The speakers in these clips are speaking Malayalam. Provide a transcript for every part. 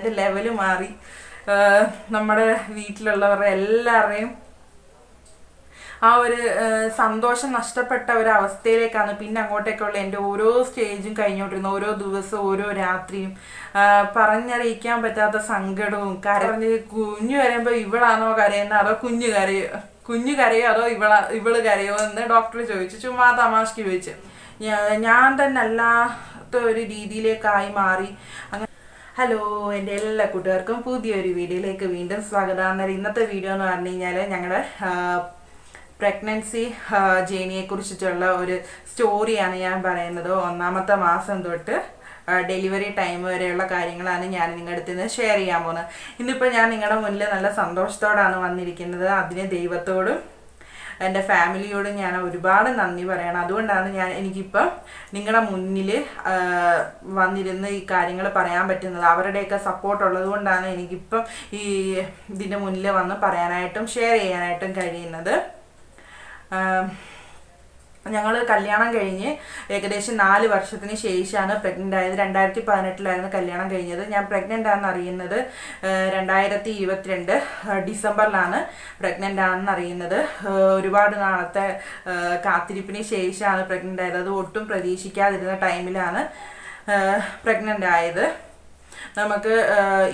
എന്റെ ലെവൽ മാറി. നമ്മുടെ വീട്ടിലുള്ളവരുടെ എല്ലാവരുടെയും ആ ഒരു സന്തോഷം നഷ്ടപ്പെട്ട ഒരു അവസ്ഥയിലേക്കാണ് പിന്നെ അങ്ങോട്ടേക്കുള്ള എന്റെ ഓരോ സ്റ്റേജും കഴിഞ്ഞോണ്ടിരുന്ന ഓരോ ദിവസവും ഓരോ രാത്രിയും. പറഞ്ഞറിയിക്കാൻ പറ്റാത്ത സങ്കടവും കരഞ്ഞ് കുഞ്ഞു കരയുമ്പോൾ ഇവളാണോ കരയുന്നത് അതോ കുഞ്ഞു കരയോ? കുഞ്ഞു കരയോ? അതോ ഇവള ഇവൾ കരയോ എന്ന് ഡോക്ടർ ചോദിച്ചു. ചുമ്മാ തമാശക്ക് ചോദിച്ചു. ഞാൻ തന്നെ അല്ലാത്ത ഒരു രീതിയിലേക്കായി മാറി. അങ്ങനെ ഹലോ എന്റെ എല്ലാ കൂട്ടുകാർക്കും പുതിയൊരു വീഡിയോയിലേക്ക് വീണ്ടും സ്വാഗതം. എന്നാൽ ഇന്നത്തെ വീഡിയോ എന്ന് പറഞ്ഞു കഴിഞ്ഞാൽ ഞങ്ങളുടെ പ്രഗ്നൻസി ജേണിയെ കുറിച്ചിട്ടുള്ള ഒരു സ്റ്റോറിയാണ് ഞാൻ പറയുന്നത്. ഒന്നാമത്തെ മാസം തൊട്ട് ഡെലിവറി ടൈം വരെയുള്ള കാര്യങ്ങളാണ് ഞാൻ നിങ്ങളുടെ അടുത്ത് നിന്ന് ഷെയർ ചെയ്യാൻ പോകുന്നത്. ഇന്നിപ്പോൾ ഞാൻ നിങ്ങളുടെ മുന്നിൽ നല്ല സന്തോഷത്തോടാണ് വന്നിരിക്കുന്നത്. അതിന് ദൈവത്തോടും എന്റെ ഫാമിലിയോട് ഞാൻ ഒരുപാട് നന്ദി പറയണം. അതുകൊണ്ടാണ് ഞാൻ എനിക്കിപ്പം നിങ്ങളുടെ മുന്നിൽ വന്നിരുന്ന് ഈ കാര്യങ്ങൾ പറയാൻ പറ്റുന്നത്. അവരുടെയൊക്കെ സപ്പോർട്ട് ഉള്ളത് കൊണ്ടാണ് എനിക്കിപ്പം ഈ ഇതിന്റെ മുന്നിൽ വന്ന് പറയാനായിട്ടും ഷെയർ ചെയ്യാനായിട്ടും കഴിയുന്നത്. ഞങ്ങൾ കല്യാണം കഴിഞ്ഞ് ഏകദേശം നാല് വർഷത്തിന് ശേഷമാണ് പ്രഗ്നന്റ് ആയത്. രണ്ടായിരത്തി പതിനെട്ടിലായിരുന്നു കല്യാണം കഴിഞ്ഞത്. ഞാൻ പ്രഗ്നന്റ് ആണെന്ന് അറിയുന്നത് രണ്ടായിരത്തി ഇരുപത്തിരണ്ട് ഡിസംബറിലാണ് പ്രഗ്നന്റ് ആണെന്ന് അറിയുന്നത്. ഒരുപാട് നാളത്തെ കാത്തിരിപ്പിന് ശേഷമാണ് പ്രഗ്നന്റ് ആയത്. അത് ഒട്ടും പ്രതീക്ഷിക്കാതിരുന്ന ടൈമിലാണ് പ്രഗ്നന്റ് ആയത്. നമുക്ക്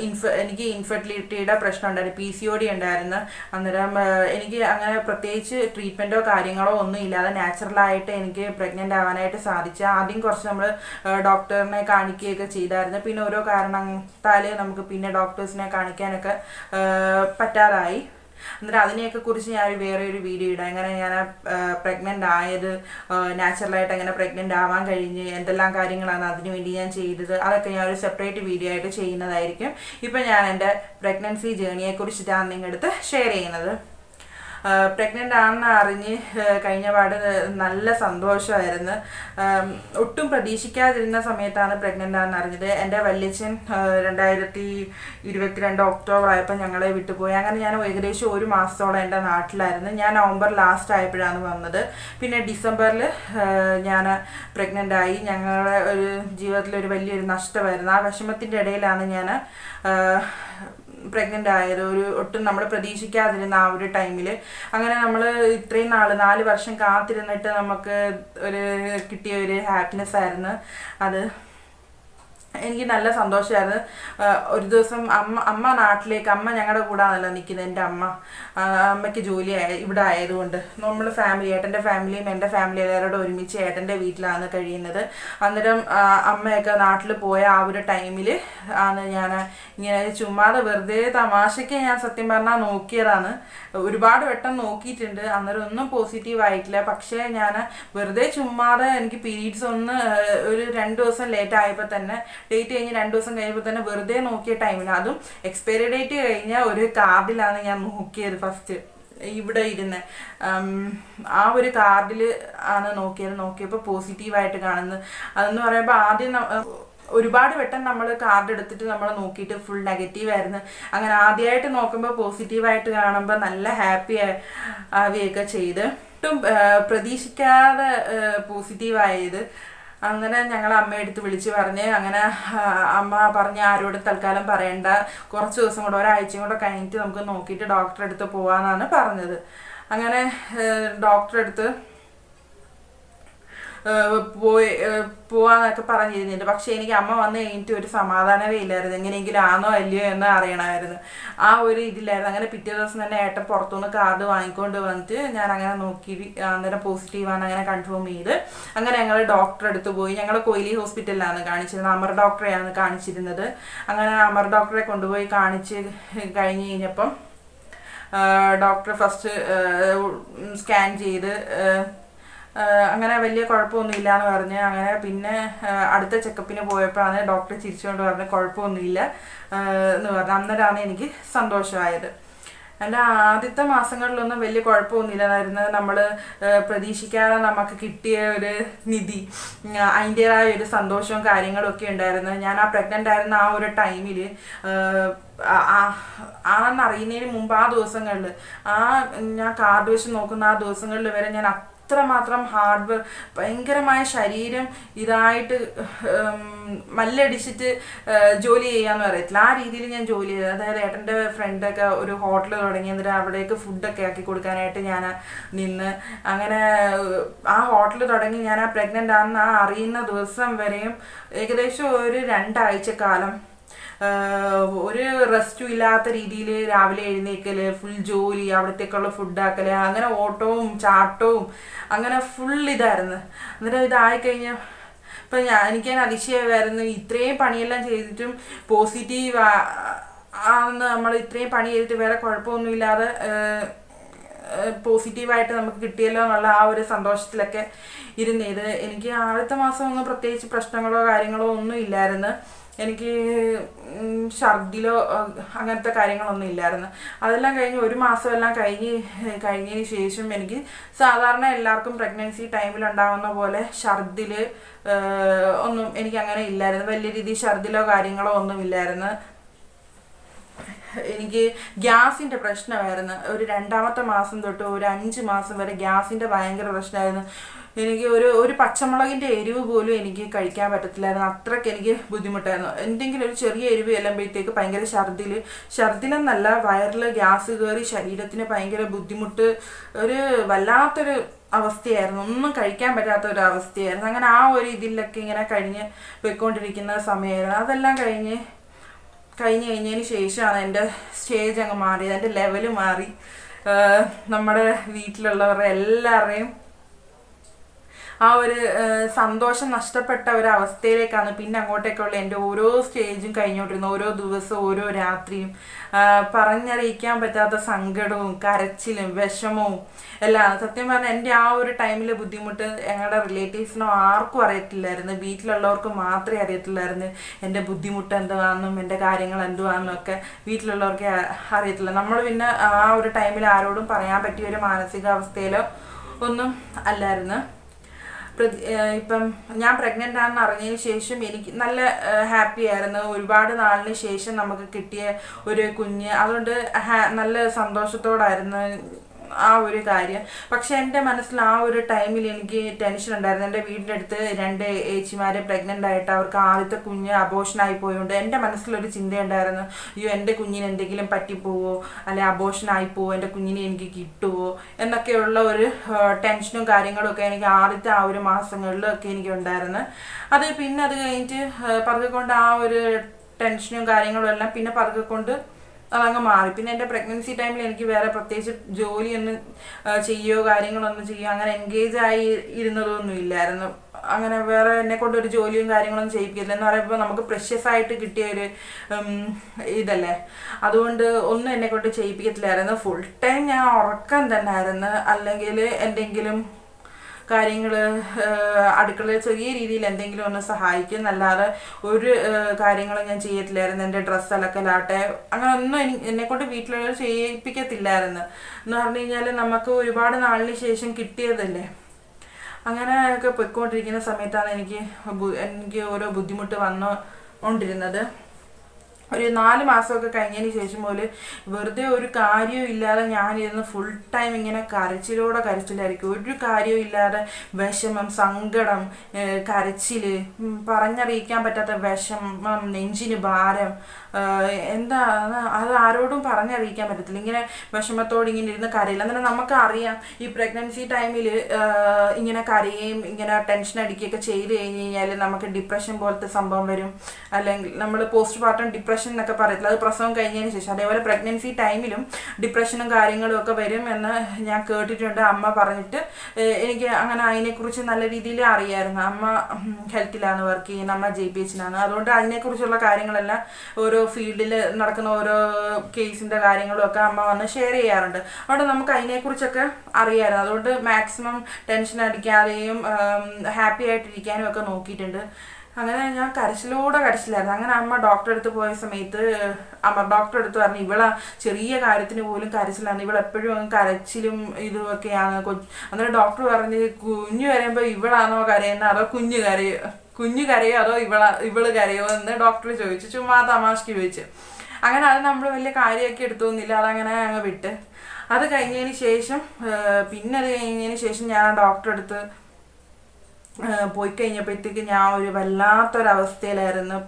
ഇൻഫ എനിക്ക് ഇൻഫെർട്ടിലിറ്റിയുടെ പ്രശ്നം ഉണ്ടായിരുന്നു പി സി ഒ ഡി ഉണ്ടായിരുന്നു. അന്നേരം എനിക്ക് അങ്ങനെ പ്രത്യേകിച്ച് ട്രീറ്റ്മെന്റോ കാര്യങ്ങളോ ഒന്നും ഇല്ലാതെ നാച്ചുറലായിട്ട് എനിക്ക് പ്രഗ്നന്റ് ആവാനായിട്ട് സാധിച്ച. ആദ്യം കുറച്ച് നമ്മൾ ഡോക്ടറിനെ കാണിക്കുകയൊക്കെ ചെയ്തായിരുന്നു. പിന്നെ ഓരോ കാരണത്താൽ നമുക്ക് പിന്നെ ഡോക്ടേഴ്സിനെ കാണിക്കാനൊക്കെ പറ്റാതായി. അന്നേരം അതിനെയൊക്കെ കുറിച്ച് ഞാൻ വേറെ ഒരു വീഡിയോ ഇടാം. എങ്ങനെ ഞാൻ പ്രഗ്നന്റ് ആയത് നാച്ചുറലായിട്ട് എങ്ങനെ പ്രഗ്നന്റ് ആവാൻ കഴിഞ്ഞ് എന്തെല്ലാം കാര്യങ്ങളാണ് അതിനു വേണ്ടി ഞാൻ ചെയ്തത് അതൊക്കെ ഞാൻ ഒരു സെപ്പറേറ്റ് വീഡിയോ ആയിട്ട് ചെയ്യുന്നതായിരിക്കും. ഇപ്പം ഞാൻ എന്റെ പ്രഗ്നൻസി ജേണിയെക്കുറിച്ചിട്ടാണ് നിങ്ങളുടെ അടുത്ത് ഷെയർ ചെയ്യുന്നത്. പ്രഗ്നന്റ് ആണെന്ന് അറിഞ്ഞ് കഴിഞ്ഞ പാട് നല്ല സന്തോഷമായിരുന്നു. ഒട്ടും പ്രതീക്ഷിക്കാതിരുന്ന സമയത്താണ് പ്രഗ്നന്റ് ആണെന്ന് അറിഞ്ഞത്. എന്റെ വല്യച്ഛൻ രണ്ടായിരത്തി ഇരുപത്തിരണ്ട് ഒക്ടോബർ ആയപ്പോൾ ഞങ്ങളെ വിട്ടുപോയി. അങ്ങനെ ഞാൻ ഏകദേശം ഒരു മാസത്തോളം എന്റെ നാട്ടിലായിരുന്നു. ഞാൻ നവംബർ ലാസ്റ്റ് ആയപ്പോഴാണ് വന്നത്. പിന്നെ ഡിസംബറിൽ ഞാൻ പ്രഗ്നന്റ് ആയി. ഞങ്ങളുടെ ഒരു ജീവിതത്തിലൊരു വലിയൊരു നഷ്ടമായിരുന്നു. ആ വിഷമത്തിന്റെ ഇടയിലാണ് ഞാൻ പ്രഗ്നന്റ് ആയത് ഒരു ഒട്ടും നമ്മൾ പ്രതീക്ഷിക്കാതിരുന്ന ആ ഒരു ടൈമിൽ അങ്ങനെ നമ്മൾ ഇത്രയും നാൾ നാല് വർഷം കാത്തിരുന്നിട്ട് നമുക്ക് ഒരു കിട്ടിയ ഒരു ഹാപ്പിനെസ് ആയിരുന്നു. അത് എനിക്ക് നല്ല സന്തോഷമായിരുന്നു ഒരു ദിവസം അമ്മ അമ്മ നാട്ടിലേക്ക് അമ്മ ഞങ്ങളുടെ കൂടെ ആണല്ലോ നിൽക്കുന്നത് എന്റെ അമ്മ. അമ്മയ്ക്ക് ജോലി ഇവിടെ ആയതുകൊണ്ട്. നമ്മൾ ഫാമിലി ഏട്ടന്റെ ഫാമിലിയും എന്റെ ഫാമിലി എല്ലാവരോടും ഒരുമിച്ച് ഏട്ടന്റെ വീട്ടിലാണ് കഴിയുന്നത്. അന്നേരം അമ്മയൊക്കെ നാട്ടിൽ പോയ ആ ഒരു ടൈമിൽ ആണ് ഞാൻ ഇങ്ങനെ ചുമ്മാതെ വെറുതെ തമാശയ്ക്ക് ഞാൻ സത്യം പറഞ്ഞാൽ നോക്കിയതാണ്. ഒരുപാട് വട്ടം നോക്കിയിട്ടുണ്ട്. അന്നേരം ഒന്നും പോസിറ്റീവ് ആയിട്ടില്ല. പക്ഷേ ഞാൻ വെറുതെ ചുമ്മാതെ എനിക്ക് പീരീഡ്സ് ഒന്ന് ഒരു രണ്ട് ദിവസം ലേറ്റ് ആയപ്പോൾ തന്നെ ഡേറ്റ് കഴിഞ്ഞ് രണ്ട് ദിവസം കഴിയുമ്പോൾ തന്നെ വെറുതെ നോക്കിയ ടൈമിൽ അതും എക്സ്പയറി ഡേറ്റ് കഴിഞ്ഞ ഒരു കാർഡിലാണ് ഞാൻ നോക്കിയത് ഫസ്റ്റ് ഇവിടെ ഇരുന്ന്. ആ ഒരു കാർഡിൽ ആണ് നോക്കിയത്. നോക്കിയപ്പോൾ പോസിറ്റീവായിട്ട് കാണുന്നത്. അതെന്ന് പറയുമ്പോൾ ആദ്യം ഒരുപാട് വട്ടം നമ്മൾ കാർഡ് എടുത്തിട്ട് നമ്മൾ നോക്കിയിട്ട് ഫുൾ നെഗറ്റീവ് ആയിരുന്നു. അങ്ങനെ ആദ്യമായിട്ട് നോക്കുമ്പോൾ പോസിറ്റീവായിട്ട് കാണുമ്പോൾ നല്ല ഹാപ്പി ആവുകയൊക്കെ ചെയ്ത്. ഒട്ടും പ്രതീക്ഷിക്കാതെ പോസിറ്റീവായത് അങ്ങനെ ഞങ്ങൾ അമ്മ എടുത്ത് വിളിച്ച് പറഞ്ഞ് അങ്ങനെ അമ്മ പറഞ്ഞ് ആരോടും തൽക്കാലം പറയണ്ട. കുറച്ച് ദിവസം കൂടെ ഒരാഴ്ചയും കൂടെ കഴിഞ്ഞിട്ട് നമുക്ക് നോക്കിയിട്ട് ഡോക്ടറെ അടുത്ത് പോവാന്നാണ് പറഞ്ഞത്. അങ്ങനെ ഡോക്ടറെ അടുത്ത് പോയി പോവാന്നൊക്കെ പറഞ്ഞിരുന്നില്ല. പക്ഷെ എനിക്ക് അമ്മ വന്ന് കഴിഞ്ഞിട്ട് ഒരു സമാധാനമേ ഇല്ലായിരുന്നു എങ്ങനെയെങ്കിലും ആണോ അല്ലയോ എന്ന് അറിയണമായിരുന്നു. ആ ഒരു ഇതില്ലായിരുന്നു. അങ്ങനെ പിറ്റേ ദിവസം തന്നെ ഏട്ടൻ പുറത്തുനിന്ന് കാർഡ് വാങ്ങിക്കൊണ്ട് വന്നിട്ട് ഞാൻ അങ്ങനെ നോക്കി അന്നേരം പോസിറ്റീവാണ് അങ്ങനെ കൺഫേം ചെയ്ത്. അങ്ങനെ ഞങ്ങൾ ഡോക്ടറെ അടുത്ത് പോയി. ഞങ്ങൾ കൊയിലി ഹോസ്പിറ്റലിലാണ് കാണിച്ചിരുന്നത്. അമർ ഡോക്ടറെയാണ് കാണിച്ചിരുന്നത്. അങ്ങനെ അമർ ഡോക്ടറെ കൊണ്ടുപോയി കാണിച്ച് കഴിഞ്ഞ് കഴിഞ്ഞപ്പം ഡോക്ടർ ഫസ്റ്റ് സ്കാൻ ചെയ്ത് അങ്ങനെ വലിയ കുഴപ്പമൊന്നുമില്ല എന്ന് പറഞ്ഞ് അങ്ങനെ പിന്നെ അടുത്ത ചെക്കപ്പിന് പോയപ്പോഴാണ് ഡോക്ടർ ചിരിച്ചുകൊണ്ട് പറഞ്ഞ് കുഴപ്പമൊന്നുമില്ല എന്ന് പറഞ്ഞു. അന്നേരമാണ് എനിക്ക് സന്തോഷമായത്. എന്റെ ആദ്യത്തെ മാസങ്ങളിലൊന്നും വലിയ കുഴപ്പമൊന്നുമില്ലായിരുന്നു നമ്മൾ പ്രതീക്ഷിക്കാതെ നമുക്ക് കിട്ടിയ ഒരു നിധി അതിന്റെതായ ഒരു സന്തോഷവും കാര്യങ്ങളും ഒക്കെ ഉണ്ടായിരുന്നു. ഞാൻ ആ പ്രഗ്നന്റ് ആയിരുന്ന ആ ഒരു ടൈമിൽ ആണെന്നറിയുന്നതിന് മുമ്പ് ആ ദിവസങ്ങളിൽ ആ ഞാൻ കാർഡ് വെച്ച് നോക്കുന്ന ആ ദിവസങ്ങളിൽ വരെ ഞാൻ അത്രമാത്രം ഹാർഡ് വർക്ക് ഭയങ്കരമായ ശരീരം ഇതായിട്ട് മല്ലടിച്ചിട്ട് ജോലി ചെയ്യാന്ന് പറയത്തില്ല. ആ രീതിയിൽ ഞാൻ ജോലി ചെയ്തത് അതായത് ഏട്ടന്റെ ഫ്രണ്ടൊക്കെ ഒരു ഹോട്ടൽ തുടങ്ങി എന്നിട്ട് അവിടേക്ക് ഫുഡൊക്കെ ആക്കി കൊടുക്കാനായിട്ട് ഞാൻ നിന്ന്. അങ്ങനെ ആ ഹോട്ടൽ തുടങ്ങി ഞാൻ ആ പ്രഗ്നന്റ് ആണെന്ന് ആ അറിയുന്ന ദിവസം വരെയും ഏകദേശം ഒരു രണ്ടാഴ്ച കാലം ഒരു റെസ്റ്റും ഇല്ലാത്ത രീതിയിൽ രാവിലെ എഴുന്നേക്കൽ ഫുൾ ജോലി അവിടത്തേക്കുള്ള ഫുഡാക്കൽ അങ്ങനെ ഓട്ടവും ചാട്ടവും അങ്ങനെ ഫുൾ ഇതായിരുന്നു. എന്നിട്ട് ഇതായി കഴിഞ്ഞാൽ ഇപ്പം ഞാൻ എനിക്ക് ഞാൻ അതിശയമായിരുന്നു ഇത്രയും പണിയെല്ലാം ചെയ്തിട്ടും പോസിറ്റീവ് ആണെന്ന് നമ്മൾ ഇത്രയും പണി ചെയ്തിട്ട് വേറെ കുഴപ്പമൊന്നുമില്ലാതെ പോസിറ്റീവായിട്ട് നമുക്ക് കിട്ടിയല്ലോ എന്നുള്ള ആ ഒരു സന്തോഷത്തിലൊക്കെ ഇരുന്നത് എനിക്ക് ആദ്യത്തെ മാസം ഒന്നും പ്രത്യേകിച്ച് പ്രശ്നങ്ങളോ കാര്യങ്ങളോ ഒന്നും ഇല്ലായിരുന്നു. എനിക്ക് ഛർദിലോ അങ്ങനത്തെ കാര്യങ്ങളൊന്നും ഇല്ലായിരുന്നു. അതെല്ലാം കഴിഞ്ഞ് ഒരു മാസമെല്ലാം കഴിഞ്ഞ് കഴിഞ്ഞതിന് ശേഷം എനിക്ക് സാധാരണ എല്ലാവർക്കും പ്രഗ്നൻസി ടൈമിൽ ഉണ്ടാകുന്ന പോലെ ഛർദിൽ ഒന്നും എനിക്ക് അങ്ങനെ ഇല്ലായിരുന്നു. വലിയ രീതിയിൽ ഛർദിലോ കാര്യങ്ങളോ ഒന്നും ഇല്ലായിരുന്നു. എനിക്ക് ഗ്യാസിന്റെ പ്രശ്നമായിരുന്നു. ഒരു രണ്ടാമത്തെ മാസം തൊട്ട് ഒരു അഞ്ച് മാസം വരെ ഗ്യാസിന്റെ ഭയങ്കര പ്രശ്നമായിരുന്നു. എനിക്ക് ഒരു ഒരു പച്ചമുളകിന്റെ എരിവ് പോലും എനിക്ക് കഴിക്കാൻ പറ്റത്തില്ലായിരുന്നു. അത്രയ്ക്ക് എനിക്ക് ബുദ്ധിമുട്ടായിരുന്നു. എന്തെങ്കിലും ഒരു ചെറിയ എരിവ് ചെല്ലുമ്പോഴത്തേക്ക് ഭയങ്കര ഛർദിൽ ഛർദിലെന്നല്ല വയറിൽ ഗ്യാസ് കയറി ശരീരത്തിന് ഭയങ്കര ബുദ്ധിമുട്ട് ഒരു വല്ലാത്തൊരു അവസ്ഥയായിരുന്നു. ഒന്നും കഴിക്കാൻ പറ്റാത്ത ഒരു അവസ്ഥയായിരുന്നു. അങ്ങനെ ആ ഒരു ഇതിലൊക്കെ ഇങ്ങനെ കഴിഞ്ഞ് പോയിക്കൊണ്ടിരിക്കുന്ന സമയമായിരുന്നു. അതെല്ലാം കഴിഞ്ഞ് കഴിഞ്ഞ് കഴിഞ്ഞതിന് ശേഷമാണ് എന്റെ സ്റ്റേജ് അങ്ങ് മാറിയത് എന്റെ ലെവൽ മാറി. നമ്മുടെ വീട്ടിലുള്ളവരുടെ എല്ലാവരുടെയും ആ ഒരു സന്തോഷം നഷ്ടപ്പെട്ട ഒരു അവസ്ഥയിലേക്കാണ് പിന്നെ അങ്ങോട്ടേക്കുള്ള എന്റെ ഓരോ സ്റ്റേജും കഴിഞ്ഞോണ്ടിരുന്നത് ഓരോ ദിവസവും ഓരോ രാത്രിയും. പറഞ്ഞറിയിക്കാൻ പറ്റാത്ത സങ്കടവും കരച്ചിലും വിഷമവും എല്ലാം. സത്യം പറഞ്ഞാൽ എന്റെ ആ ഒരു ടൈമിലെ ബുദ്ധിമുട്ട് ഞങ്ങളുടെ റിലേറ്റീവ്സിനോ ആർക്കും അറിയത്തില്ലായിരുന്നു. വീട്ടിലുള്ളവർക്ക് മാത്രമേ അറിയത്തില്ലായിരുന്നു എന്റെ ബുദ്ധിമുട്ട് എന്തുവാണെന്നും എന്റെ കാര്യങ്ങൾ എന്തുവാണെന്നും ഒക്കെ വീട്ടിലുള്ളവർക്ക് അറിയത്തില്ല. നമ്മൾ പിന്നെ ആ ഒരു ടൈമിൽ ആരോടും പറയാൻ പറ്റിയ ഒരു മാനസികാവസ്ഥയിലോ ഒന്നും അല്ലായിരുന്നു. ഇപ്പം ഞാൻ പ്രഗ്നന്റ് ആണെന്ന് അറിഞ്ഞതിന് ശേഷം എനിക്ക് നല്ല ഹാപ്പി ആയിരുന്നു. ഒരുപാട് നാളിന് ശേഷം നമുക്ക് കിട്ടിയ ഒരു കുഞ്ഞ്. അതുകൊണ്ട് നല്ല സന്തോഷത്തോടായിരുന്നു. ആ ഒരു കാര്യം. പക്ഷെ എന്റെ മനസ്സിൽ ആ ഒരു ടൈമിൽ എനിക്ക് ടെൻഷൻ ഉണ്ടായിരുന്നു. എന്റെ വീടിന്റെ അടുത്ത് രണ്ട് ഏച്ചിമാരെ പ്രഗ്നന്റ് ആയിട്ട് അവർക്ക് ആദ്യത്തെ കുഞ്ഞ് അബോഷനായി പോയതുകൊണ്ട് എന്റെ മനസ്സിലൊരു ചിന്തയുണ്ടായിരുന്നു. അയ്യോ എന്റെ കുഞ്ഞിന് എന്തെങ്കിലും പറ്റിപ്പോവോ? അല്ലെ അബോഷനായി പോവോ എന്റെ കുഞ്ഞിനെ എനിക്ക് കിട്ടുമോ എന്നൊക്കെയുള്ള ഒരു ടെൻഷനും കാര്യങ്ങളും ഒക്കെ എനിക്ക് ആദ്യത്തെ ആ ഒരു മാസങ്ങളിലൊക്കെ എനിക്ക് ഉണ്ടായിരുന്നു അത് പിന്നെ അത് കഴിഞ്ഞിട്ട് പറഞ്ഞുകൊണ്ട് ആ ഒരു ടെൻഷനും കാര്യങ്ങളും എല്ലാം പിന്നെ പതുക്കെ കൊണ്ട് അതങ്ങ് മാറി. പിന്നെ എന്റെ പ്രഗ്നൻസി ടൈമിൽ എനിക്ക് വേറെ പ്രത്യേകിച്ച് ജോലിയൊന്നും ആ, ചെയ്യോ കാര്യങ്ങളൊന്നും ചെയ്യോ അങ്ങനെ എൻഗേജ് ആയി ഇരുന്നതൊന്നും ഇല്ലായിരുന്നു. അങ്ങനെ വേറെ എന്നെ കൊണ്ട് ഒരു ജോലിയും കാര്യങ്ങളൊന്നും ചെയ്യിപ്പിക്കില്ല എന്ന് പറയുമ്പോൾ നമുക്ക് പ്രഷ്യസ് ആയിട്ട് കിട്ടിയ ഒരു ഇതല്ലേ? അതുകൊണ്ട് ഒന്നും എന്നെ കൊണ്ട് ചെയ്യിപ്പിക്കത്തില്ലായിരുന്നു. ഫുൾ ടൈം ഞാൻ ഉറക്കം തന്നെ ആയിരുന്നു അല്ലെങ്കിൽ എന്തെങ്കിലും കാര്യങ്ങൾ അടുക്കളയിൽ ചെറിയ രീതിയിൽ എന്തെങ്കിലും ഒന്ന് സഹായിക്കും. എന്നല്ലാതെ ഒരു കാര്യങ്ങളും ഞാൻ ചെയ്യത്തില്ലായിരുന്നു എന്റെ ഡ്രസ്സ് അലക്കലാട്ടെ. അങ്ങനെ ഒന്നും എനി- എന്നെ കൊണ്ട് വീട്ടിലുള്ളവർ ചെയ്യിപ്പിക്കത്തില്ലായിരുന്നു. എന്ന് പറഞ്ഞു കഴിഞ്ഞാൽ നമുക്ക് ഒരുപാട് നാളിന് ശേഷം കിട്ടിയതല്ലേ? അങ്ങനെ ഒക്കെ പൊയ്ക്കൊണ്ടിരിക്കുന്ന സമയത്താണ് എനിക്ക് എനിക്ക് ഓരോ ബുദ്ധിമുട്ട് വന്നുകൊണ്ടിരുന്നത് ഒരു നാല് മാസമൊക്കെ കഴിഞ്ഞതിന് ശേഷം പോലെ വെറുതെ ഒരു കാര്യവും ഇല്ലാതെ ഞാനിരുന്ന് ഫുൾ ടൈം ഇങ്ങനെ കരച്ചിലോടെ കരച്ചിലായിരിക്കും. ഒരു കാര്യവും ഇല്ലാതെ വിഷമം സങ്കടം കരച്ചിൽ പറഞ്ഞറിയിക്കാൻ പറ്റാത്ത വിഷമം നെഞ്ചിന് ഭാരം എന്താ അത് ആരോടും പറഞ്ഞറിയിക്കാൻ പറ്റത്തില്ല. ഇങ്ങനെ വിഷമത്തോടെ ഇങ്ങനെ ഇരുന്ന് കരയില്ല. എന്നിട്ട് നമുക്ക് അറിയാം ഈ പ്രഗ്നൻസി ടൈമിൽ ഇങ്ങനെ കരയുകയും ഇങ്ങനെ ടെൻഷൻ അടിക്കുകയൊക്കെ ചെയ്ത് കഴിഞ്ഞ് കഴിഞ്ഞാൽ നമുക്ക് ഡിപ്രഷൻ പോലത്തെ സംഭവം വരും. അല്ലെങ്കിൽ നമ്മൾ പോസ്റ്റ് പാർട്ടം ഡിപ്രഷൻ എന്നൊക്കെ പറയത്തില്ല. അത് പ്രസവം കഴിഞ്ഞതിന് ശേഷം. അതേപോലെ പ്രഗ്നൻസി ടൈമിലും ഡിപ്രഷനും കാര്യങ്ങളും ഒക്കെ വരും എന്ന് ഞാൻ കേട്ടിട്ടുണ്ട്. അമ്മ പറഞ്ഞിട്ട് എനിക്ക് അങ്ങനെ അതിനെക്കുറിച്ച് നല്ല രീതിയിൽ അറിയായിരുന്നു. അമ്മ ഹെൽത്തിലാണ് വർക്ക് ചെയ്യുന്നത്. അമ്മ ജെ പി എച്ചിലാണ് അതുകൊണ്ട് അതിനെക്കുറിച്ചുള്ള കാര്യങ്ങളെല്ലാം ഓരോ ഫീൽഡിൽ നടക്കുന്ന ഓരോ കേസിന്റെ കാര്യങ്ങളും ഒക്കെ അമ്മ വന്ന് ഷെയർ ചെയ്യാറുണ്ട്. അതുകൊണ്ട് നമുക്ക് അതിനെക്കുറിച്ചൊക്കെ അറിയാമായിരുന്നു അതുകൊണ്ട് മാക്സിമം ടെൻഷൻ അടിക്കാതെയും ഹാപ്പി ആയിട്ടിരിക്കാനും ഒക്കെ നോക്കിയിട്ടുണ്ട്. അങ്ങനെ ഞാൻ കരച്ചിലൂടെ കരച്ചിലായിരുന്നു. അങ്ങനെ അമ്മ ഡോക്ടറെ അടുത്ത് പോയ സമയത്ത് അമ്മ ഡോക്ടറെ അടുത്ത് പറഞ്ഞു ഇവളെ ചെറിയ കാര്യത്തിന് പോലും കരച്ചിലാണ്. ഇവൾ എപ്പോഴും കരച്ചിലും ഇതുമൊക്കെയാണ് അങ്ങനെ അന്നേരം ഡോക്ടർ പറഞ്ഞ് കുഞ്ഞു കരയുമ്പോൾ ഇവളാണോ കരയുന്നത് അതോ കുഞ്ഞ് കരയോ കുഞ്ഞു കരയോ? അതോ ഇവള ഇവൾ കരയോ? എന്ന് ഡോക്ടർ ചോദിച്ചു. ചുമ്മാ തമാശക്ക് ചോദിച്ചു. അങ്ങനെ അത് നമ്മൾ വലിയ കാര്യമൊക്കെ എടുത്തൊന്നുമില്ല അതങ്ങനെ അങ്ങ് വിട്ട്. അത് കഴിഞ്ഞതിന് ശേഷം പിന്നെ അത് കഴിഞ്ഞതിന് ശേഷം ഞാൻ ഡോക്ടറെ ആ, പോയി കഴിഞ്ഞപ്പോഴത്തേക്ക് ഞാൻ ഒരു വല്ലാത്തൊരവസ്ഥയിലായിരുന്നു.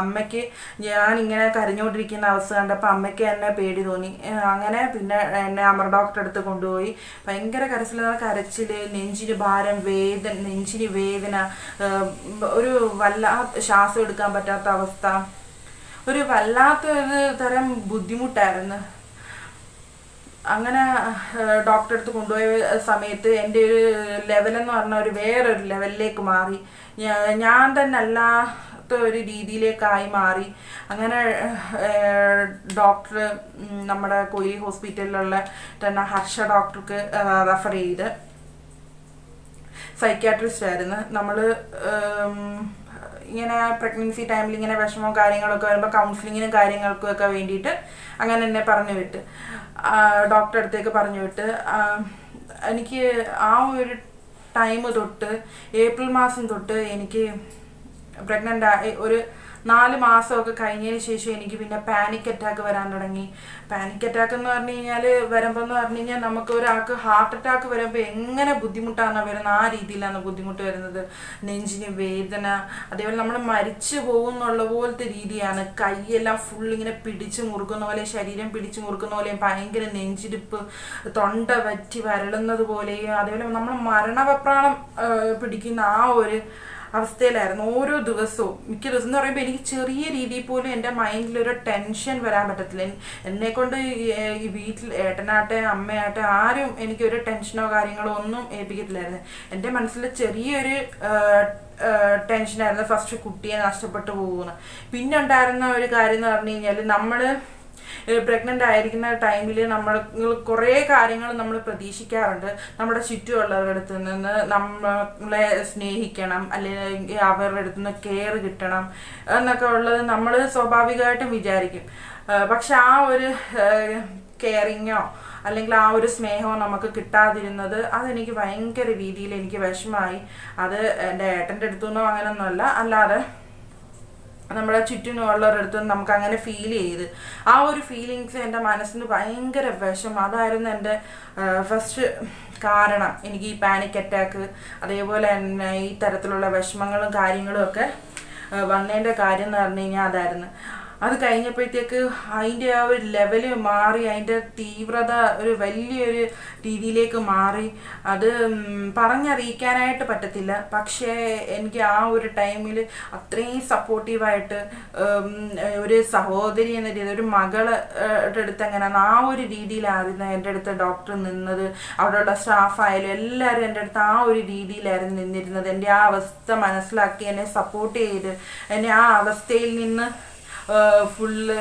അമ്മയ്ക്ക് ഞാൻ ഇങ്ങനെ കരഞ്ഞുകൊണ്ടിരിക്കുന്ന അവസ്ഥ കണ്ടപ്പോൾ അമ്മയ്ക്ക് എന്നെ പേടി തോന്നി. അങ്ങനെ പിന്നെ എന്നെ അമർ ഡോക്ടറെ അടുത്ത് കൊണ്ടുപോയി. ഭയങ്കര കരച്ചിൽ കരച്ചിൽ നെഞ്ചിന് ഭാരം വേദന നെഞ്ചിന് വേദന ഒരു വല്ലാ ശ്വാസം എടുക്കാൻ പറ്റാത്ത അവസ്ഥ. ഒരു വല്ലാത്ത ഒരു തരം ബുദ്ധിമുട്ടായിരുന്നു. അങ്ങനെ ഡോക്ടറെ അടുത്ത് കൊണ്ടുപോയ സമയത്ത് എന്റെ ഒരു ലെവലെന്ന് പറഞ്ഞ ഒരു വേറൊരു ലെവലിലേക്ക് മാറി. ഞാൻ തന്നെ അല്ലാത്ത ഒരു രീതിയിലേക്കായി മാറി. അങ്ങനെ ഡോക്ടർ നമ്മുടെ കൊയിലി ഹോസ്പിറ്റലിലുള്ള തന്നെ ഹർഷ ഡോക്ടർക്ക് റെഫർ ചെയ്ത്. സൈക്യാട്രിസ്റ്റ് ആയിരുന്നു. നമ്മൾ ഇങ്ങനെ പ്രഗ്നൻസി ടൈമിൽ ഇങ്ങനെ വിഷമവും കാര്യങ്ങളൊക്കെ വരുമ്പോൾ കൗൺസിലിങ്ങിനും കാര്യങ്ങൾക്കും ഒക്കെ വേണ്ടിയിട്ട് അങ്ങനെ എന്നെ പറഞ്ഞു വിട്ട്. ഡോക്ടറെ അടുത്തേക്ക് പറഞ്ഞു വിട്ട് എനിക്ക് ആ ഒരു ടൈം തൊട്ട് ഏപ്രിൽ മാസം തൊട്ട് എനിക്ക് പ്രഗ്നന്റ് ആയി ഒരു നാല് മാസമൊക്കെ കഴിഞ്ഞതിന് ശേഷം എനിക്ക് പിന്നെ പാനിക് അറ്റാക്ക് വരാൻ തുടങ്ങി. പാനിക് അറ്റാക്ക് എന്ന് പറഞ്ഞു കഴിഞ്ഞാൽ വരുമ്പോൾ എന്ന് പറഞ്ഞു കഴിഞ്ഞാൽ നമുക്ക് ഒരാൾക്ക് ഹാർട്ട് അറ്റാക്ക് വരുമ്പോൾ എങ്ങനെ ബുദ്ധിമുട്ടാണ് വരുന്നത്? ആ രീതിയിലാണ് ബുദ്ധിമുട്ട് വരുന്നത്. നെഞ്ചിന് വേദന അതേപോലെ നമ്മൾ മരിച്ചു പോകുന്നുള്ള പോലത്തെ രീതിയാണ്. കൈയെല്ലാം ഫുൾ ഇങ്ങനെ പിടിച്ചു മുറുക്കുന്ന പോലെ ശരീരം പിടിച്ചു മുറുക്കുന്ന പോലെയും ഭയങ്കര നെഞ്ചിരിപ്പ് തൊണ്ട വറ്റി വരളുന്നത് പോലെയും അതേപോലെ നമ്മൾ മരണവപ്രാണം പിടിക്കുന്ന ആ ഒരു അവസ്ഥയിലായിരുന്നു. ഓരോ ദിവസവും മിക്ക ദിവസം എന്ന് പറയുമ്പോൾ എനിക്ക് ചെറിയ രീതിയിൽ പോലും എന്റെ മൈൻഡിൽ ഒരു ടെൻഷൻ വരാൻ പറ്റത്തില്ല. എന്നെ കൊണ്ട് ഈ വീട്ടിൽ ഏട്ടനാട്ടെ അമ്മയാട്ടെ ആരും എനിക്കൊരു ടെൻഷനോ കാര്യങ്ങളോ ഒന്നും ഏൽപ്പിക്കത്തില്ലായിരുന്നു. എന്റെ മനസ്സിൽ ചെറിയൊരു ടെൻഷനായിരുന്നു ഫസ്റ്റ് കുട്ടിയെ നഷ്ടപ്പെട്ടു പോകുന്നു. പിന്നെ ഉണ്ടായിരുന്ന ഒരു കാര്യം എന്ന് പറഞ്ഞു കഴിഞ്ഞാൽ നമ്മൾ പ്രഗ്നന്റ് ആയിരിക്കുന്ന ടൈമിൽ നമ്മൾ കുറേ കാര്യങ്ങൾ നമ്മൾ പ്രതീക്ഷിക്കാറുണ്ട്. നമ്മുടെ ചുറ്റുമുള്ളവരുടെ അടുത്ത് നിന്ന് നമ്മളെ സ്നേഹിക്കണം. അല്ലെങ്കിൽ അവരുടെ അടുത്ത് നിന്ന് കെയർ കിട്ടണം എന്നൊക്കെ ഉള്ളത് നമ്മൾ സ്വാഭാവികമായിട്ടും വിചാരിക്കും. പക്ഷെ ആ ഒരു കെയറിങ്ങോ അല്ലെങ്കിൽ ആ ഒരു സ്നേഹമോ നമുക്ക് കിട്ടാതിരുന്നത് അതെനിക്ക് ഭയങ്കര രീതിയിൽ എനിക്ക് വിഷമായി അത് എന്റെ ഏട്ടന്റെ അടുത്തുനിന്നോ അങ്ങനെയൊന്നുമല്ല. അല്ലാതെ നമ്മുടെ ചുറ്റിനുള്ളവരുടെ അടുത്ത് നമുക്ക് അങ്ങനെ ഫീൽ ചെയ്ത്. ആ ഒരു ഫീലിങ്സ് എന്റെ മനസ്സിന് ഭയങ്കര വിഷം അതായിരുന്നു എന്റെ ഫസ്റ്റ് കാരണം. എനിക്ക് ഈ പാനിക് അറ്റാക്ക് അതേപോലെ തന്നെ ഈ തരത്തിലുള്ള വിഷമങ്ങളും കാര്യങ്ങളും ഒക്കെ വന്നതിന്റെ കാര്യം എന്ന് പറഞ്ഞു കഴിഞ്ഞാൽ അതായിരുന്നു. അത് കഴിഞ്ഞപ്പോഴത്തേക്ക് അതിന്റെ ആ ഒരു ലെവൽ മാറി അതിന്റെ തീവ്രത ഒരു വലിയൊരു രീതിയിലേക്ക് മാറി. അത് പറഞ്ഞറിയിക്കാനായിട്ട് പറ്റത്തില്ല. പക്ഷേ എനിക്ക് ആ ഒരു ടൈമിൽ അത്രയും സപ്പോർട്ടീവായിട്ട് ഒരു സഹോദരി എന്ന രീതി ഒരു മകളുടെ അടുത്ത് എങ്ങനെയാണ് ആ ഒരു രീതിയിലായിരുന്നു എന്റെ അടുത്ത് ഡോക്ടർ നിന്നത്. അവിടെയുള്ള സ്റ്റാഫായാലും എല്ലാവരും എന്റെ അടുത്ത് ആ ഒരു രീതിയിലായിരുന്നു നിന്നിരുന്നത്. എന്റെ ആ അവസ്ഥ മനസ്സിലാക്കി എന്നെ സപ്പോർട്ട് ചെയ്ത് എന്നെ ആ അവസ്ഥയിൽ നിന്ന് ഫുള്ള്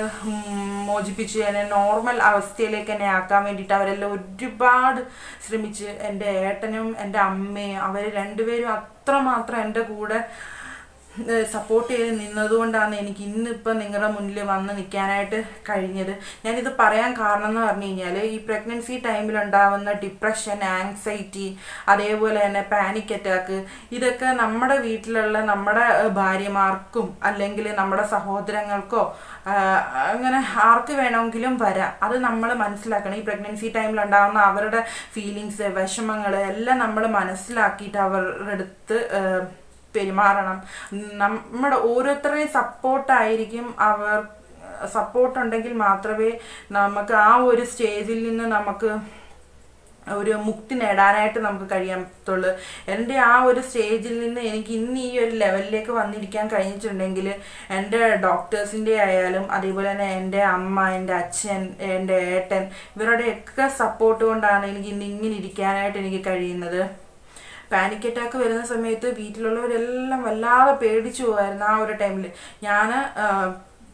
മോചിപ്പിച്ച് എന്നെ നോർമൽ അവസ്ഥയിലേക്ക് എന്നെ ആക്കാൻ വേണ്ടിയിട്ട് അവരെല്ലാം ഒരുപാട് ശ്രമിച്ച് എന്റെ ഏട്ടനും എന്റെ അമ്മയും അവർ രണ്ടുപേരും അത്രമാത്രം എന്റെ കൂടെ സപ്പോർട്ട് ചെയ്ത് നിന്നതുകൊണ്ടാണ് എനിക്ക് ഇന്നിപ്പോൾ നിങ്ങളുടെ മുന്നിൽ വന്ന് നിൽക്കാനായിട്ട് കഴിഞ്ഞത്. ഞാനിത് പറയാൻ കാരണം എന്ന് പറഞ്ഞു കഴിഞ്ഞാൽ ഈ പ്രഗ്നൻസി ടൈമിൽ ഉണ്ടാവുന്ന ഡിപ്രഷൻ ആങ്സൈറ്റി അതേപോലെ തന്നെ പാനിക് അറ്റാക്ക് ഇതൊക്കെ നമ്മുടെ വീട്ടിലുള്ള നമ്മുടെ ഭാര്യമാർക്കും അല്ലെങ്കിൽ നമ്മുടെ സഹോദരങ്ങൾക്കോ അങ്ങനെ ആർക്ക് വേണമെങ്കിലും വരാം. അത് നമ്മൾ മനസ്സിലാക്കണം. ഈ പ്രഗ്നൻസി ടൈമിൽ ഉണ്ടാകുന്ന അവരുടെ ഫീലിങ്സ് വിഷമങ്ങൾ എല്ലാം നമ്മൾ മനസ്സിലാക്കിയിട്ട് അവരുടെ അടുത്ത് പെരുമാറണം. നമ്മുടെ ഓരോരുത്തരുടെയും സപ്പോർട്ടായിരിക്കും അവർ സപ്പോർട്ട് ഉണ്ടെങ്കിൽ മാത്രമേ നമുക്ക് ആ ഒരു സ്റ്റേജിൽ നിന്ന് നമുക്ക് ഒരു മുക്തി നേടാനായിട്ട് നമുക്ക് കഴിയത്തുള്ളൂ. എന്റെ ആ ഒരു സ്റ്റേജിൽ നിന്ന് എനിക്ക് ഇന്ന് ഈ ഒരു ലെവലിലേക്ക് വന്നിരിക്കാൻ കഴിഞ്ഞിട്ടുണ്ടെങ്കിൽ എന്റെ ഡോക്ടേഴ്സിന്റെ ആയാലും അതേപോലെ തന്നെ എന്റെ അമ്മ എന്റെ അച്ഛൻ എന്റെ ഏട്ടൻ ഇവരുടെയൊക്കെ സപ്പോർട്ട് കൊണ്ടാണ് എനിക്ക് ഇന്ന് ഇങ്ങനെ ഇരിക്കാനായിട്ട് എനിക്ക് കഴിയുന്നത്. പാനിക് അറ്റാക്ക് വരുന്ന സമയത്ത് വീട്ടിലുള്ളവരെല്ലാം വല്ലാതെ പേടിച്ചു പോകായിരുന്നു ആ ഒരു ടൈമിൽ ഞാൻ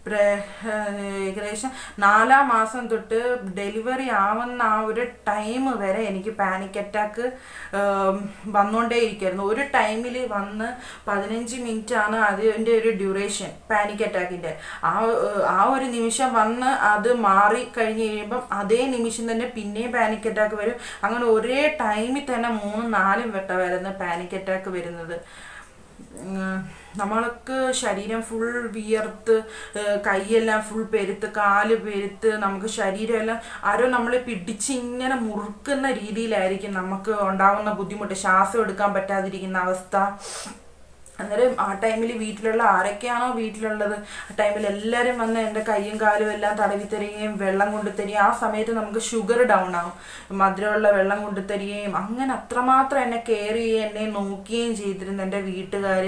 ഏകദേശം നാലാം മാസം തൊട്ട് ഡെലിവറി ആവുന്ന ആ ഒരു ടൈം വരെ എനിക്ക് പാനിക് അറ്റാക്ക് വന്നുകൊണ്ടേ ഒരു ടൈമിൽ വന്ന് പതിനഞ്ച് ആണ് അതിന്റെ ഒരു ഡ്യൂറേഷൻ പാനിക് അറ്റാക്കിന്റെ ആ ആ ഒരു നിമിഷം വന്ന് അത് മാറി കഴിഞ്ഞ് കഴിയുമ്പം അതേ നിമിഷം തന്നെ പിന്നെയും പാനിക് അറ്റാക്ക് വരും. അങ്ങനെ ഒരേ ടൈമിൽ തന്നെ മൂന്നും നാലും വട്ടമായിരുന്നു പാനിക് അറ്റാക്ക് വരുന്നത്. നമ്മൾക്ക് ശരീരം ഫുൾ വിയർത്ത് കൈയെല്ലാം ഫുൾ പെരുത്ത് കാൽ പെരുത്ത് നമുക്ക് ശരീരമെല്ലാം ആരോ നമ്മളെ പിടിച്ച് ഇങ്ങനെ മുറുക്കുന്ന രീതിയിലായിരിക്കും നമുക്ക് ഉണ്ടാകുന്ന ബുദ്ധിമുട്ട്. ശ്വാസം എടുക്കാൻ പറ്റാതിരിക്കുന്ന അവസ്ഥ. അന്നേരം ആ ടൈമിൽ വീട്ടിലുള്ള ആരൊക്കെയാണോ വീട്ടിലുള്ളത്? ആ ടൈമിൽ എല്ലാവരും വന്ന് എന്റെ കൈയും കാലും എല്ലാം തടവി തരികയും വെള്ളം കൊണ്ടുതരികയും ആ സമയത്ത് നമുക്ക് ഷുഗർ ഡൗൺ ആവും. മധുരമുള്ള വെള്ളം കൊണ്ടുതരികയും അങ്ങനെ അത്രമാത്രം എന്നെ കെയർ ചെയ്യുകയും എന്നെ നോക്കുകയും ചെയ്തിരുന്നു എന്റെ വീട്ടുകാർ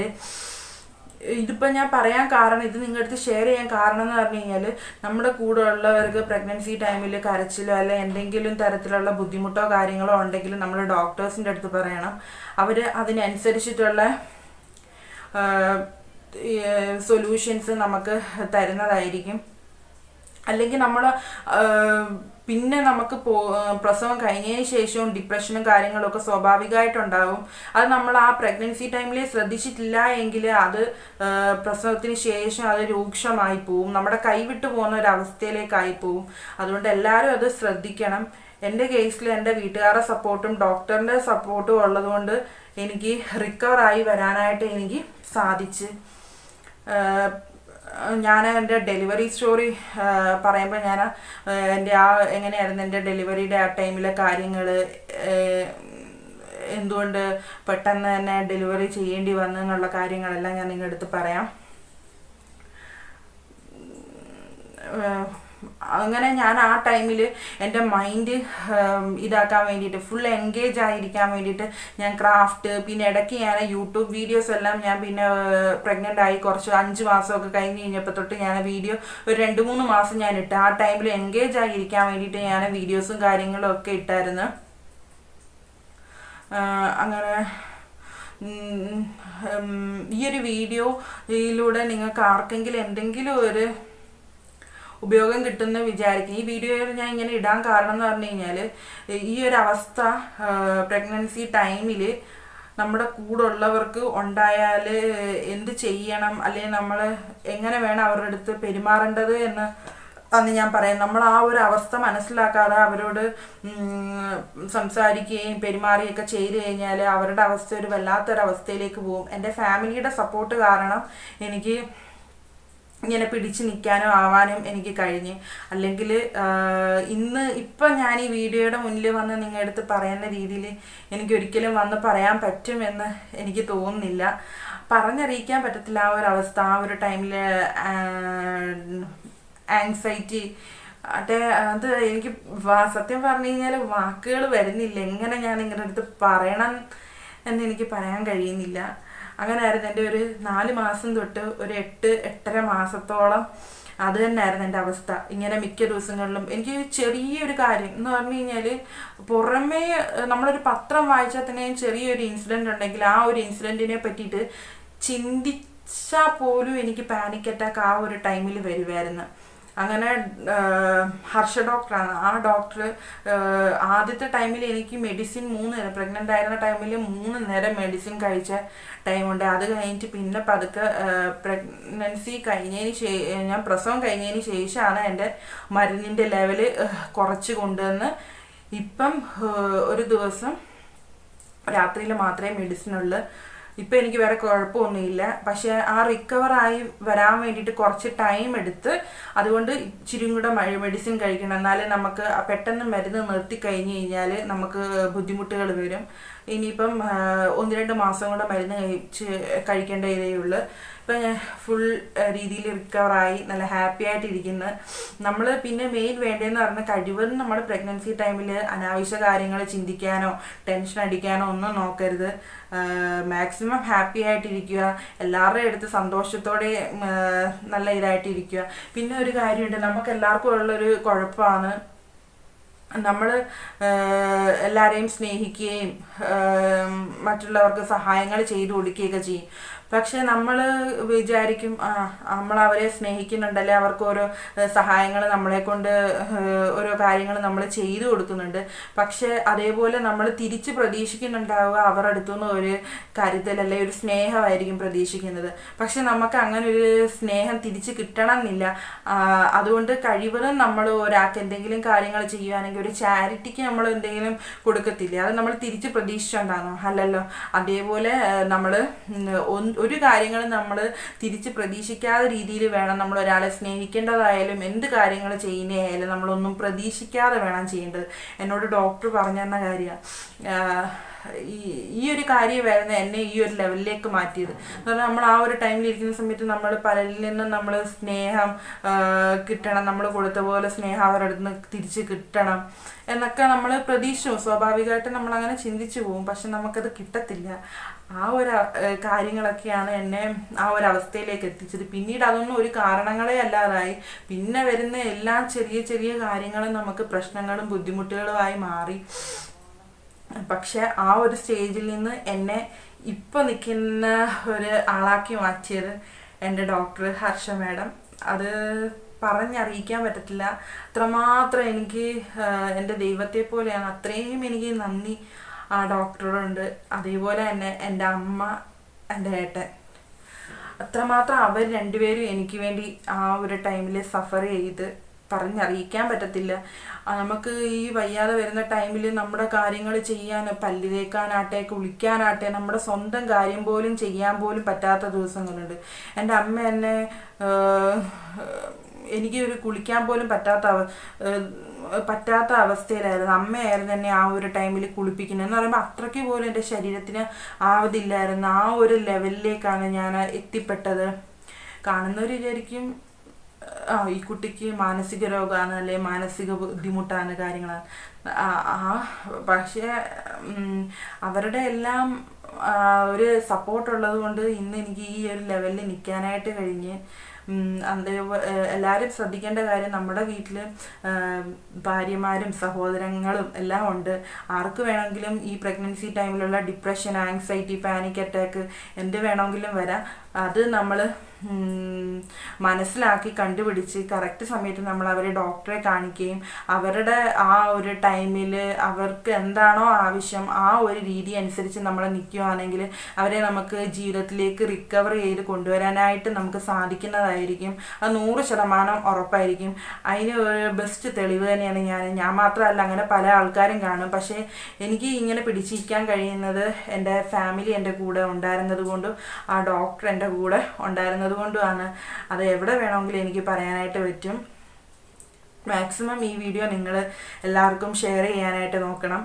ഇതിപ്പോൾ ഞാൻ പറയാൻ കാരണം ഇത് നിങ്ങളുടെ അടുത്ത് ഷെയർ ചെയ്യാൻ കാരണം എന്ന് പറഞ്ഞു കഴിഞ്ഞാൽ നമ്മുടെ കൂടെ ഉള്ളവർക്ക് പ്രഗ്നൻസി ടൈമിൽ കരച്ചിലോ അല്ലെ എന്തെങ്കിലും തരത്തിലുള്ള ബുദ്ധിമുട്ടോ കാര്യങ്ങളോ ഉണ്ടെങ്കിൽ നമ്മൾ ഡോക്ടേഴ്സിന്റെ അടുത്ത് പറയണം. അവർ അതിനനുസരിച്ചിട്ടുള്ള സൊല്യൂഷൻസ് നമുക്ക് തരുന്നതായിരിക്കും. അല്ലെങ്കിൽ നമ്മൾ പിന്നെ നമുക്ക് പോ പ്രസവം കഴിഞ്ഞതിന് ശേഷവും ഡിപ്രഷനും കാര്യങ്ങളൊക്കെ സ്വാഭാവികമായിട്ടുണ്ടാവും. അത് നമ്മൾ ആ പ്രഗ്നൻസി ടൈമിൽ ശ്രദ്ധിച്ചിട്ടില്ല എങ്കിൽ അത് പ്രസവത്തിന് ശേഷം അത് രൂക്ഷമായി പോവും. നമ്മുടെ കൈവിട്ട് പോകുന്ന ഒരു അവസ്ഥയിലേക്കായി പോവും. അതുകൊണ്ട് എല്ലാവരും അത് ശ്രദ്ധിക്കണം. എന്റെ കേസിൽ എന്റെ വീട്ടുകാരുടെ സപ്പോർട്ടും ഡോക്ടറിന്റെ സപ്പോർട്ടും ഉള്ളതുകൊണ്ട് എനിക്ക് റിക്കവറായി വരാനായിട്ട് എനിക്ക് സാധിച്ച്. ഞാൻ എന്റെ ഡെലിവറി സ്റ്റോറി പറയുമ്പോൾ ഞാൻ എന്റെ ആ എങ്ങനെയായിരുന്നു എന്റെ ഡെലിവറിയുടെ ആ ടൈമിലെ കാര്യങ്ങൾ എന്തുകൊണ്ട് പെട്ടെന്ന് തന്നെ ഡെലിവറി ചെയ്യേണ്ടി വന്നു എന്നുള്ള കാര്യങ്ങളെല്ലാം ഞാൻ നിങ്ങളുടെ അടുത്ത് പറയാം അങ്ങനെ ഞാൻ ആ ടൈമിൽ എന്റെ മൈൻഡ് ഇതാക്കാൻ വേണ്ടിയിട്ട് ഫുൾ എൻഗേജ് ആയിരിക്കാൻ വേണ്ടിയിട്ട് ഞാൻ ക്രാഫ്റ്റ് പിന്നെ ഇടയ്ക്ക് ഞാൻ യൂട്യൂബ് വീഡിയോസ് എല്ലാം ഞാൻ പിന്നെ പ്രഗ്നന്റ് ആയി കുറച്ച് അഞ്ച് മാസമൊക്കെ കഴിഞ്ഞ് കഴിഞ്ഞപ്പോൾ തൊട്ട് ഞാൻ വീഡിയോ ഒരു രണ്ട് മൂന്ന് മാസം ഞാൻ ഇട്ട്. ആ ടൈമിൽ എൻഗേജ് ആയിരിക്കാൻ വേണ്ടിയിട്ട് ഞാൻ വീഡിയോസും കാര്യങ്ങളും ഒക്കെ ഇട്ടായിരുന്നു. അങ്ങനെ ഈ ഒരു വീഡിയോയിലൂടെ നിങ്ങൾക്ക് ആർക്കെങ്കിലും എന്തെങ്കിലും ഒരു ഉപയോഗം കിട്ടുമെന്ന് വിചാരിക്കും. ഈ വീഡിയോയിൽ ഞാൻ ഇങ്ങനെ ഇടാൻ കാരണം എന്ന് പറഞ്ഞു കഴിഞ്ഞാൽ ഈ ഒരു അവസ്ഥ പ്രഗ്നൻസി ടൈമിൽ നമ്മുടെ കൂടെ ഉള്ളവർക്ക് ഉണ്ടായാൽ എന്ത് ചെയ്യണം? അല്ലെങ്കിൽ നമ്മൾ എങ്ങനെ വേണം അവരുടെ അടുത്ത് പെരുമാറേണ്ടത് എന്ന് അന്ന് ഞാൻ പറയാം. നമ്മൾ ആ ഒരു അവസ്ഥ മനസ്സിലാക്കാതെ അവരോട് സംസാരിക്കുകയും പെരുമാറുകയൊക്കെ ചെയ്തു കഴിഞ്ഞാൽ അവരുടെ അവസ്ഥ ഒരു വല്ലാത്തൊരവസ്ഥയിലേക്ക് പോകും. എന്റെ ഫാമിലിയുടെ സപ്പോർട്ട് കാരണം എനിക്ക് ഇങ്ങനെ പിടിച്ചു നിൽക്കാനോ ആവാനും എനിക്ക് കഴിഞ്ഞ്. അല്ലെങ്കിൽ ഇന്ന് ഇപ്പം ഞാൻ ഈ വീഡിയോയുടെ മുന്നിൽ വന്ന് നിങ്ങളുടെ അടുത്ത് പറയുന്ന രീതിയിൽ എനിക്ക് ഒരിക്കലും വന്ന് പറയാൻ പറ്റുമെന്ന് എനിക്ക് തോന്നുന്നില്ല. പറഞ്ഞറിയിക്കാൻ പറ്റത്തില്ല ആ ഒരു അവസ്ഥ ആ ഒരു ടൈമിൽ ആങ്സൈറ്റി അതെ അത് എനിക്ക് സത്യം പറഞ്ഞു കഴിഞ്ഞാൽ വാക്കുകൾ വരുന്നില്ല. എങ്ങനെ ഞാൻ നിങ്ങളുടെ അടുത്ത് പറയണം എന്ന് എനിക്ക് പറയാൻ കഴിയുന്നില്ല. അങ്ങനെയായിരുന്നു എന്റെ ഒരു നാല് മാസം തൊട്ട് ഒരു എട്ട് എട്ടര മാസത്തോളം അത് തന്നെയായിരുന്നു എന്റെ അവസ്ഥ. ഇങ്ങനെ മിക്ക ദിവസങ്ങളിലും എനിക്ക് ചെറിയൊരു കാര്യം എന്ന് പറഞ്ഞു കഴിഞ്ഞാൽ പുറമേ നമ്മളൊരു പത്രം വായിച്ചാൽ തന്നെ ചെറിയൊരു ഇൻസിഡന്റ് ഉണ്ടെങ്കിൽ ആ ഒരു ഇൻസിഡന്റിനെ പറ്റിയിട്ട് ചിന്തിച്ചാൽ പോലും എനിക്ക് പാനിക് അറ്റാക്ക് ആ ഒരു ടൈമിൽ വരുമായിരുന്നു അങ്ങനെ ഹർഷ ഡോക്ടറാണ്. ആ ഡോക്ടർ ആദ്യത്തെ ടൈമിൽ എനിക്ക് മെഡിസിൻ മൂന്ന് നേരം പ്രഗ്നന്റ് ആയിരുന്ന ടൈമിൽ മൂന്ന് നേരം മെഡിസിൻ കഴിച്ച ടൈമുണ്ട്. അത് കഴിഞ്ഞിട്ട് പിന്നെ പതുക്കെ പ്രഗ്നൻസി കഴിഞ്ഞതിന് ശേ ഞാൻ പ്രസവം കഴിഞ്ഞതിന് ശേഷമാണ് എന്റെ മരുന്നിന്റെ ലെവൽ കുറച്ച് കൊണ്ടുവന്ന് ഇപ്പം ഒരു ദിവസം രാത്രിയിൽ മാത്രമേ മെഡിസിൻ ഉള്ളൂ. ഇപ്പം എനിക്ക് വേറെ കുഴപ്പമൊന്നുമില്ല. പക്ഷേ ആ റിക്കവറായി വരാൻ വേണ്ടിയിട്ട് കുറച്ച് ടൈം എടുത്ത് അതുകൊണ്ട് ഇച്ചിരിയും കൂടെ മെഡിസിൻ കഴിക്കണം. എന്നാലേ നമുക്ക് പെട്ടെന്ന് മരുന്ന് നിർത്തി കഴിഞ്ഞ് കഴിഞ്ഞാൽ നമുക്ക് ബുദ്ധിമുട്ടുകൾ വരും. ഇനിയിപ്പം ഒന്ന് രണ്ട് മാസം കൂടെ മരുന്ന് കഴിച്ച് കഴിക്കേണ്ട ഉള്ളൂ. ഇപ്പം ഞാൻ ഫുൾ രീതിയിൽ റിക്കവറായി നല്ല ഹാപ്പി ആയിട്ടിരിക്കുന്നു. നമ്മൾ പിന്നെ മെയിൻ വേണ്ടതെന്ന് പറഞ്ഞാൽ കഴിവതും നമ്മൾ പ്രഗ്നൻസി ടൈമിൽ അനാവശ്യ കാര്യങ്ങൾ ചിന്തിക്കാനോ ടെൻഷൻ അടിക്കാനോ ഒന്നും നോക്കരുത്. മാക്സിമം ഹാപ്പി ആയിട്ടിരിക്കുക. എല്ലാവരുടെയും അടുത്ത് സന്തോഷത്തോടെ നല്ല ഇതായിട്ടിരിക്കുക. പിന്നെ ഒരു കാര്യമുണ്ട് നമുക്ക് എല്ലാവർക്കും ഉള്ളൊരു കുഴപ്പമാണ്. നമ്മൾ എല്ലാവരെയും സ്നേഹിക്കുകയും മറ്റുള്ളവർക്ക് സഹായങ്ങൾ ചെയ്തു കൊടുക്കുകയൊക്കെ ചെയ്യും. പക്ഷെ നമ്മൾ വിചാരിക്കും നമ്മൾ അവരെ സ്നേഹിക്കുന്നുണ്ടല്ലേ അവർക്ക് ഓരോ സഹായങ്ങൾ നമ്മളെ കൊണ്ട് ഓരോ കാര്യങ്ങൾ നമ്മൾ ചെയ്തു കൊടുക്കുന്നുണ്ട്. പക്ഷെ അതേപോലെ നമ്മൾ തിരിച്ച് പ്രതീക്ഷിക്കുന്നുണ്ടാവുക അവരുടെ അടുത്തുനിന്ന് ഒരു കരുതൽ അല്ലെ ഒരു സ്നേഹമായിരിക്കും പ്രതീക്ഷിക്കുന്നത്. പക്ഷെ നമുക്ക് അങ്ങനെ ഒരു സ്നേഹം തിരിച്ച് കിട്ടണം എന്നില്ല അതുകൊണ്ട് കഴിവതും നമ്മൾ ഒരാൾക്ക് എന്തെങ്കിലും കാര്യങ്ങൾ ചെയ്യുകയാണെങ്കിൽ ഒരു ചാരിറ്റിക്ക് നമ്മൾ എന്തെങ്കിലും കൊടുക്കത്തില്ലേ? അത് നമ്മൾ തിരിച്ച് പ്രതീക്ഷിച്ചുണ്ടാകണം അല്ലല്ലോ. അതേപോലെ നമ്മൾ ഒരു കാര്യങ്ങളും നമ്മൾ തിരിച്ച് പ്രതീക്ഷിക്കാത്ത രീതിയിൽ വേണം നമ്മൾ ഒരാളെ സ്നേഹിക്കേണ്ടതായാലും എന്ത് കാര്യങ്ങൾ ചെയ്യുന്നതായാലും നമ്മളൊന്നും പ്രതീക്ഷിക്കാതെ വേണം ചെയ്യേണ്ടത്. എന്നോട് ഡോക്ടർ പറഞ്ഞു തന്ന കാര്യമാണ് ഈ ഈ ഒരു കാര്യമായിരുന്നു എന്നെ ഈ ഒരു ലെവലിലേക്ക് മാറ്റിയത്. എന്ന് പറഞ്ഞാൽ നമ്മൾ ആ ഒരു ടൈമിൽ ഇരിക്കുന്ന സമയത്ത് നമ്മൾ പലരിൽ നിന്നും നമ്മൾ സ്നേഹം കിട്ടണം. നമ്മൾ കൊടുത്ത പോലെ സ്നേഹം അവരുടെ നിന്ന് തിരിച്ച് കിട്ടണം എന്നൊക്കെ നമ്മൾ പ്രതീക്ഷിച്ചു. സ്വാഭാവികമായിട്ട് നമ്മൾ അങ്ങനെ ചിന്തിച്ചു പോകും. പക്ഷെ നമുക്കത് കിട്ടത്തില്ല. ആ ഒരു കാര്യങ്ങളൊക്കെയാണ് എന്നെ ആ ഒരു അവസ്ഥയിലേക്ക് എത്തിച്ചത്. പിന്നീട് അതൊന്നും ഒരു കാരണങ്ങളെ അല്ലാതായി. പിന്നെ വരുന്ന എല്ലാ ചെറിയ ചെറിയ കാര്യങ്ങളും നമുക്ക് പ്രശ്നങ്ങളും ബുദ്ധിമുട്ടുകളുമായി മാറി. പക്ഷെ ആ ഒരു സ്റ്റേജിൽ നിന്ന് എന്നെ ഇപ്പൊ നിൽക്കുന്ന ഒരു ആളാക്കി മാറ്റിയത് എന്റെ ഡോക്ടർ ഹർഷ മാഡം. അത് പറഞ്ഞറിയിക്കാൻ പറ്റത്തില്ല. അത്രമാത്രം എനിക്ക് എന്റെ ദൈവത്തെ പോലെയാണ്. അത്രയും എനിക്ക് നന്ദി ആ ഡോക്ടറോടുണ്ട്. അതേപോലെ തന്നെ എന്റെ അമ്മ എന്റെ ഏട്ടൻ. അത്രമാത്രം അവർ രണ്ടുപേരും എനിക്ക് വേണ്ടി ആ ഒരു ടൈമിൽ സഫർ ചെയ്ത് പറഞ്ഞറിയിക്കാൻ പറ്റത്തില്ല. നമുക്ക് ഈ വയ്യാതെ വരുന്ന ടൈമിൽ നമ്മുടെ കാര്യങ്ങൾ ചെയ്യാൻ പല്ല് തേക്കാനാട്ടെ കുളിക്കാനാട്ടെ നമ്മുടെ സ്വന്തം കാര്യം പോലും ചെയ്യാൻ പോലും പറ്റാത്ത ദിവസങ്ങളുണ്ട്. എന്റെ അമ്മ എന്നെ എനിക്ക് ഒരു കുളിക്കാൻ പോലും പറ്റാത്ത പറ്റാത്ത അവസ്ഥയിലായിരുന്നു. അമ്മയായിരുന്നു എന്നെ ആ ഒരു ടൈമിൽ കുളിപ്പിക്കുന്നത്. എന്ന് പറയുമ്പോൾ അത്രയ്ക്ക് പോലും എന്റെ ശരീരത്തിന് ആവതില്ലായിരുന്നു. ആ ഒരു ലെവലിലേക്കാണ് ഞാൻ എത്തിപ്പെട്ടത്. കാണുന്നവർ വിചാരിക്കും ആ ഈ കുട്ടിക്ക് മാനസിക രോഗമാണ് അല്ലെ മാനസിക ബുദ്ധിമുട്ടാണ് കാര്യങ്ങളാണ്. ആ പക്ഷെ അവരുടെ എല്ലാം ഒരു സപ്പോർട്ട് ഉള്ളത് കൊണ്ട് ഇന്ന് എനിക്ക് ഈ ഒരു ലെവലിൽ നിൽക്കാനായിട്ട് കഴിഞ്ഞ് എല്ലാവരും ശ്രദ്ധിക്കേണ്ട കാര്യം നമ്മുടെ വീട്ടിൽ ഭാര്യമാരും സഹോദരങ്ങളും എല്ലാം ഉണ്ട്. ആർക്ക് വേണമെങ്കിലും ഈ പ്രഗ്നൻസി ടൈമിലുള്ള ഡിപ്രഷൻ ആങ്സൈറ്റി പാനിക് അറ്റാക്ക് എന്ത് വേണമെങ്കിലും വരാം. അത് നമ്മൾ മനസ്സിലാക്കി കണ്ടുപിടിച്ച് കറക്റ്റ് സമയത്ത് നമ്മൾ അവരെ ഡോക്ടറെ കാണിക്കുകയും അവരുടെ ആ ഒരു ടൈമിൽ അവർക്ക് എന്താണോ ആവശ്യം ആ ഒരു രീതി അനുസരിച്ച് നമ്മൾ നിൽക്കുകയാണെങ്കിൽ അവരെ നമുക്ക് ജീവിതത്തിലേക്ക് റിക്കവർ ചെയ്ത് കൊണ്ടുവരാനായിട്ട് നമുക്ക് സാധിക്കുന്നതായിരിക്കും. അത് നൂറ് ശതമാനം ഉറപ്പായിരിക്കും. അതിന് ഒരു ബെസ്റ്റ് തെളിവ് തന്നെയാണ് ഞാൻ. ഞാൻ മാത്രമല്ല അങ്ങനെ പല ആൾക്കാരും കാണും. പക്ഷേ എനിക്ക് ഇങ്ങനെ പിടിച്ചിരിക്കാൻ കഴിയുന്നത് എന്റെ ഫാമിലി എന്റെ കൂടെ ഉണ്ടായിരുന്നത് കൊണ്ടും ആ ഡോക്ടർ എന്റെ കൂടെ ഉണ്ടായിരുന്നത് കൊണ്ടുമാണ് അത് എവിടെ വേണമെങ്കിലും എനിക്ക് പറയാനായിട്ട് പറ്റും. മാക്സിമം ഈ വീഡിയോ നിങ്ങൾ എല്ലാവർക്കും ഷെയർ ചെയ്യാനായിട്ട് നോക്കണം.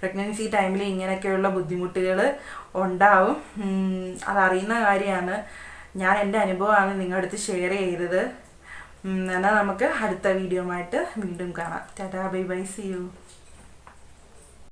പ്രഗ്നൻസി ടൈമിൽ ഇങ്ങനെയൊക്കെയുള്ള ബുദ്ധിമുട്ടുകൾ ഉണ്ടാവും. അതറിയുന്ന കാര്യമാണ്. ഞാൻ എന്റെ അനുഭവമാണ് നിങ്ങളുടെ അടുത്ത് ഷെയർ ചെയ്തത്. എന്നാൽ നമുക്ക് അടുത്ത വീഡിയോ ആയിട്ട് വീണ്ടും കാണാം. Tata bye bye see you